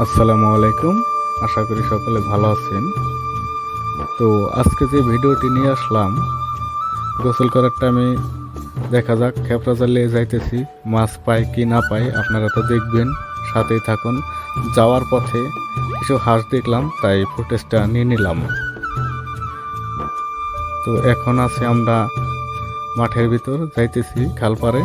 আসসালামু আলাইকুম। আশা করি সকলে ভালো আছেন। তো আজকে যে ভিডিওটি নিয়ে আসলাম, গোসল করার টাইমে দেখা যাক খেপড়া চালিয়ে যাইতেছি, মাছ পাই কি না পাই, আপনারা তো দেখবেন, সাথেই থাকুন। যাওয়ার পথে কিছু হাঁস দেখলাম, তাই ফুটেজটা নিয়ে নিলাম। তো এখন আছে আমরা মাঠের ভিতর, যাইতেছি খালপাড়ে।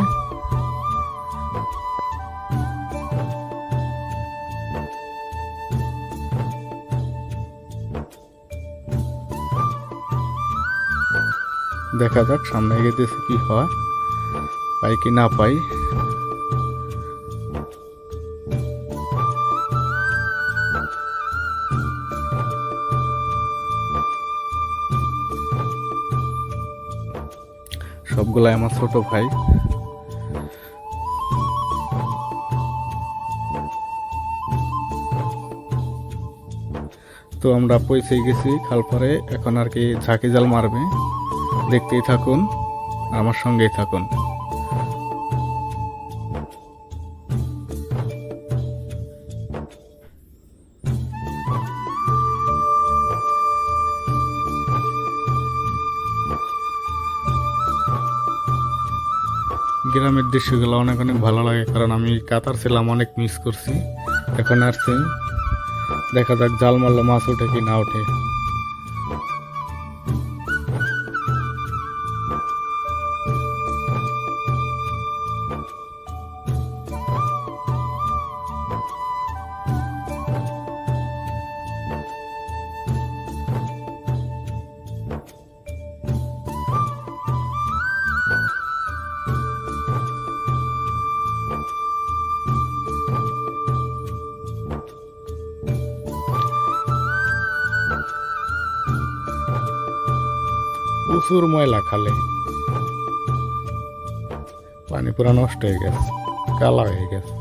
দেখা যাক, সামনে এগেতেছে কি হয়, পাই কি না পাই। সবগুলাই আমার ছোট ভাই। তো আমরা পৌঁছে গেছি খালপাড়ে, এখন আর কি ঝাঁকি জাল মারবে। দেখতেই থাকুন, আমার সঙ্গেই থাকুন। গ্রামের দৃশ্যগুলো অনেক অনেক ভালো লাগে, কারণ আমি কাতার ছিলাম, অনেক মিস করছি। এখন আসছি দেখা যাক জাল মারলে মাছ ওঠে কি না ওঠে। প্রচুর ময়লা খালে। পানি পুরো নষ্ট হয়ে গেছে, কালা হয়ে গেছে।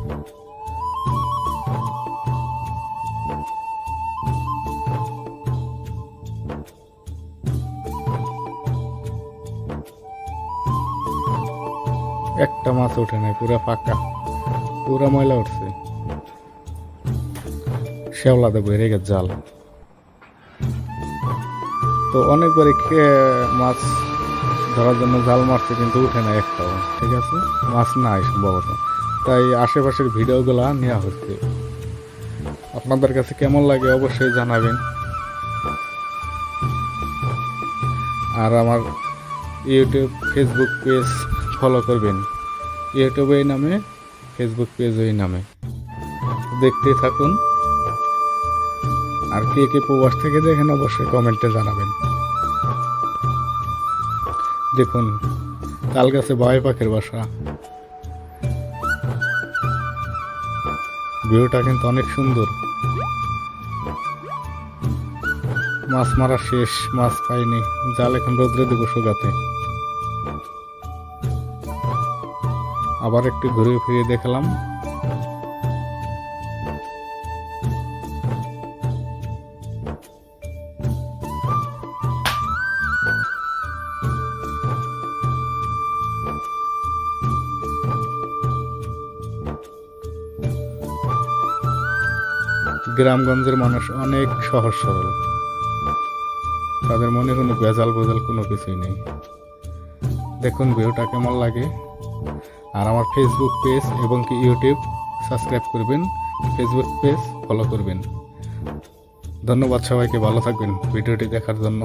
একটা মাছ ওঠে নাই, পুরো পাকা, পুরো ময়লা উঠছে। শেওলাতে বেড়ে গেছে জাল। তো অনেকবারই মাছ ধরার জন্য জাল মারছে, কিন্তু উঠে না একটাও। ঠিক আছে? মাছ নাই সম্ভবত। তাই আশেপাশের ভিডিওগুলো নেওয়া হচ্ছে। আপনাদের কাছে কেমন লাগে অবশ্যই জানাবেন। আর আমার ইউটিউব, ফেসবুক পেজ ফলো করবেন। ইউটিউব এই নামে, ফেসবুক পেজ ওই নামে। দেখতেই থাকুন। আর কে কে প্রবাস থেকে দেখেন অবশ্যই কমেন্টে জানাবেন। দেখুন তাল গাছে বাই পাখির বাসা। ভিউটা কিন্তু অনেক সুন্দর। মাছ মারা শেষ, মাছ পাইনি। জাল এখন রোদ্রে দেবো শুকাতে। আবার একটু ঘুরে ফিরে দেখলাম। গ্রামগঞ্জের মানুষ অনেক সহজ সরল। তাদের মনে কোনো বেজাল ভেজাল কোনো কিছুই নেই। দেখুন ভিডিওটা কেমন লাগে। আর আমার ফেসবুক পেজ এবং কি ইউটিউব সাবস্ক্রাইব করবেন ফেসবুক পেজ ফলো করবেন। ধন্যবাদ সবাইকে, ভালো থাকবেন ভিডিওটি দেখার জন্য।